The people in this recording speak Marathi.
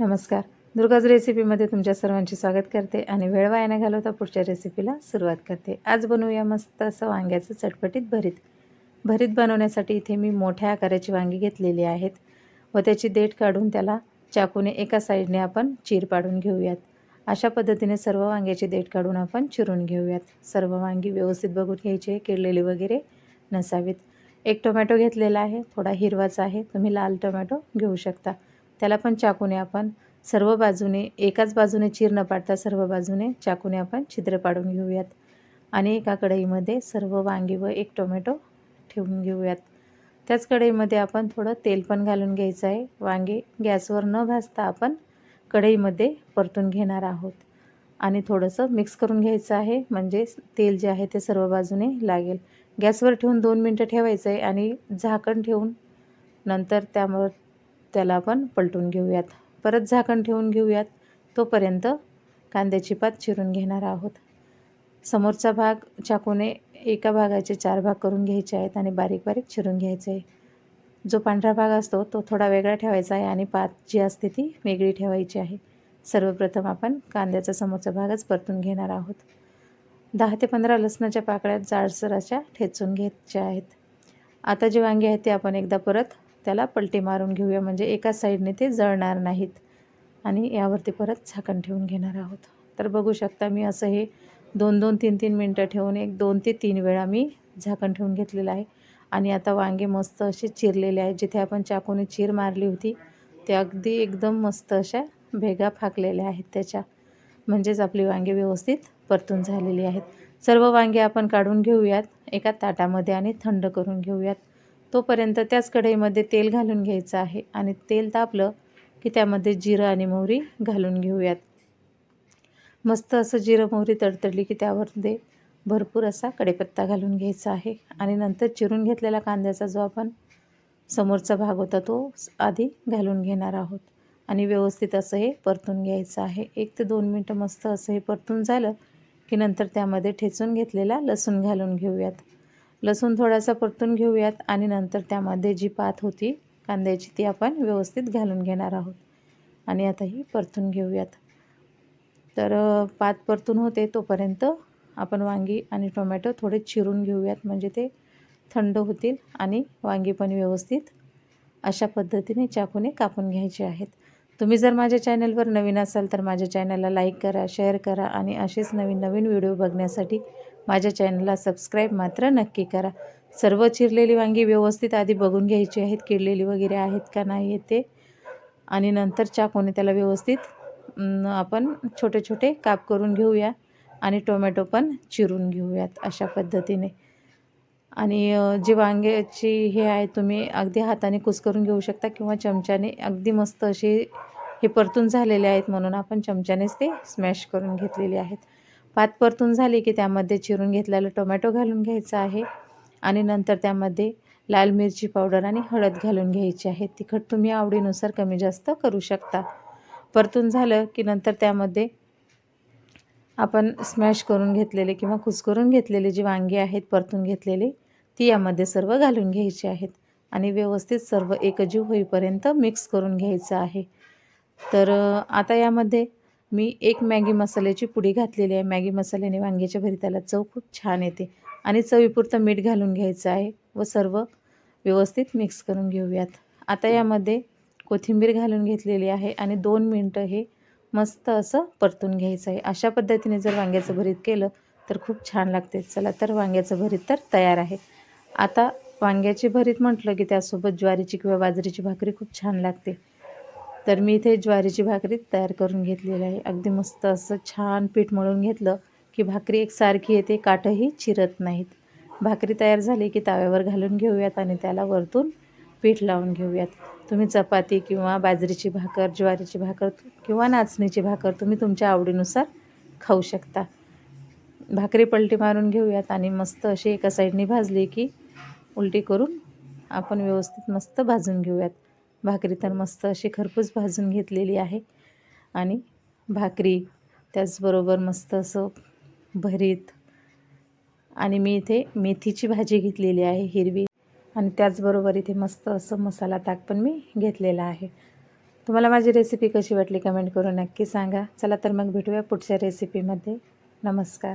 नमस्कार. दुर्गाज रेसिपीमध्ये तुमच्या सर्वांचे स्वागत करते आणि वेळ वाया न घालवता पुढच्या रेसिपीला सुरुवात करते. आज बनवूया मस्त असं वांग्याचं चटपटीत भरीत. भरीत बनवण्यासाठी इथे मी मोठ्या आकाराची वांगी घेतलेली आहेत व त्याची देठ काढून त्याला चाकूने एका साईडने आपण चीर पाडून घेऊयात. अशा पद्धतीने सर्व वांग्याची देठ काढून आपण चिरून घेऊयात. सर्व वांगी व्यवस्थित बघून घ्यायचे किडलेली वगैरे नसावीत. एक टोमॅटो घेतलेला आहे थोडा हिरवाच आहे तुम्ही लाल टोमॅटो घेऊ शकता. त्याला पण चाकूने आपण सर्व बाजूने एकाच बाजूने चीर न पाडता सर्व बाजूने चाकूने आपण छिद्र पाडून घेऊयात. आणि एका कढईमध्ये सर्व वांगी व एक टोमॅटो ठेवून घेऊयात. त्याच कढईमध्ये आपण थोडं तेल पण घालून घ्यायचं आहे. वांगे गॅसवर न भाजता आपण कढईमध्ये परतून घेणार आहोत. आणि थोडंसं मिक्स करून घ्यायचं आहे म्हणजे तेल जे आहे ते सर्व बाजूने लागेल. गॅसवर ठेवून दोन मिनटं ठेवायचं आहे आणि झाकण ठेवून नंतर त्यावर त्याला आपण पलटून घेऊयात. परत झाकण ठेवून घेऊयात. तोपर्यंत कांद्याची पात चिरून घेणार आहोत. समोरचा भाग चाकूने एका भागाचे चार भाग करून घ्यायचे आहेत आणि बारीक बारीक चिरून घ्यायचे आहे. जो पांढरा भाग असतो तो थोडा वेगळा ठेवायचा आहे आणि पात जी असते ती वेगळी ठेवायची आहे. सर्वप्रथम आपण कांद्याचा समोरचा भागच परतून घेणार आहोत. दहा ते पंधरा लसणाच्या पाकळ्यात जाडसर अशा ठेचून घ्यायच्या आहेत. आता जे वांगे आहेत ते आपण एकदा परत त्याला पलटी मारून घेऊया. म्हणजे एका साईडने ते जळणार नाहीत. आणि यावरती परत झाकण ठेवून घेणार आहोत. तर बघू शकता मी असं हे दोन दोन तीन तीन मिनटं ठेवून एक दोन ते तीन वेळा मी झाकण ठेवून घेतलेलं आहे. आणि आता वांगे मस्त असे चिरलेले आहेत. जिथे आपण चाकूने चीर मारली होती ते अगदी एकदम मस्त अशा भेगा फाकलेल्या आहेत त्याच्या. म्हणजेच आपली वांगे व्यवस्थित परतून झालेली आहेत. सर्व वांगे आपण काढून घेऊयात. एका ताटामध्ये आणि थंड करून घेऊयात. तोपर्यंत त्याच कढईमध्ये तेल घालून घ्यायचं आहे आणि तेल तापलं की त्यामध्ये जिरं आणि मोहरी घालून घेऊयात. मस्त असं जिरं मोहरी तडतडली की त्यावर भरपूर असा कढीपत्ता घालून घ्यायचा आहे. आणि नंतर चिरून घेतलेला कांद्याचा जो आपण समोरचा भाग होता तो आधी घालून घेणार आहोत. आणि व्यवस्थित असं हे परतून घ्यायचं आहे. एक ते दोन मिनटं मस्त असं हे परतून झालं की नंतर त्यामध्ये ठेचून घेतलेला लसूण घालून घेऊयात. लसूण थोडासा परतून घेऊयात आणि नंतर त्यामध्ये जी पात होती कांद्याची ती आपण व्यवस्थित घालून घेणार आहोत. आणि आता ही परतून घेऊयात. तर पात परतून होते तोपर्यंत आपण वांगी आणि टोमॅटो थोडे चिरून घेऊयात म्हणजे ते थंड होतील आणि वांगी पण व्यवस्थित अशा पद्धतीने चाकूने कापून घ्यायचे आहेत. तुम्ही जर माझ्या चॅनलवर नवीन असाल तर माझ्या चॅनलला लाईक करा शेअर करा आणि असेच नवीन नवीन व्हिडिओ बघण्यासाठी माझ्या चॅनलला सबस्क्राईब मात्र नक्की करा. सर्व चिरलेली वांगी व्यवस्थित आधी बघून घ्यायची आहेत किडलेली वगैरे आहेत का नाही ते. आणि नंतर चाकूने त्याला व्यवस्थित आपण छोटे छोटे काप करून घेऊया आणि टोमॅटो पण चिरून घेऊयात अशा पद्धतीने. आणि जी वांग्याची हे आहे तुम्ही अगदी हाताने कुस्करून घेऊ शकता किंवा चमच्याने अगदी मस्त असे हे परतून झालेले आहेत म्हणून आपण चमच्यानेच ते स्मॅश करून घेतलेले आहेत. पात परतून झाली की त्यामध्ये चिरून घेतलेलं टोमॅटो घालून घ्यायचा आहे. आणि नंतर त्यामध्ये लाल मिरची पावडर आणि हळद घालून घ्यायची आहे. तिखट तुम्ही आवडीनुसार कमी जास्त करू शकता. परतून झालं की नंतर त्यामध्ये आपण स्मॅश करून घेतलेले किंवा कुस्करून घेतलेले जी वांगी आहेत परतून घेतलेले ती यामध्ये सर्व घालून घ्यायची आहेत. आणि व्यवस्थित सर्व एकजीव होईपर्यंत मिक्स करून घ्यायचं आहे. तर आता यामध्ये मी एक मॅगी मसाल्याची पुडी घातलेली आहे. मॅगी मसाल्याने वांग्याच्या भरिताला चव खूप छान येते. आणि चवीपुरतं मीठ घालून घ्यायचं आहे व सर्व व्यवस्थित मिक्स करून घेऊयात. आता यामध्ये कोथिंबीर घालून घेतलेली आहे आणि दोन मिनटं हे मस्त असं परतून घ्यायचं आहे. अशा पद्धतीने जर वांग्याचं भरीत केलं तर खूप छान लागते. चला तर वांग्याचं भरीत तर तयार आहे. आता वांग्याची भरीत म्हटलं की त्यासोबत ज्वारीची किंवा बाजरीची भाकरी खूप छान लागते. तर मी इथे ज्वारीची भाकरी तयार करून घेतलेली आहे. अगदी मस्त असं छान पीठ मळून घेतलं की भाकरी एकसारखी येते काठही चिरत नाहीत. भाकरी तयार झाली की ताव्यावर घालून घेऊयात आणि त्याला वरतून पीठ लावून घेऊयात. तुम्ही चपाती किंवा बाजरीची भाकर ज्वारीची भाकर किंवा नाचणीची भाकर तुम्ही तुमच्या आवडीनुसार खाऊ शकता. भाकरी पलटी मारून घेऊयात आणि मस्त अशी एका साईडनी भाजली की उलटी करून आपण व्यवस्थित मस्त भाजून घेऊयात. भाकरी तर मस्त अशी खरपूस भाजून घेतलेली आहे. आणि भाकरी त्याचबरोबर मस्त असं भरीत आणि मी इथे मेथीची भाजी घेतलेली आहे हिरवी. आणि त्याचबरोबर इथे मस्त असं मसाला ताक पण मी घेतलेला आहे. तुम्हाला माझी रेसिपी कशी वाटली कमेंट करून नक्की सांगा. चला तर मग भेटूया पुढच्या रेसिपीमध्ये नमस्कार.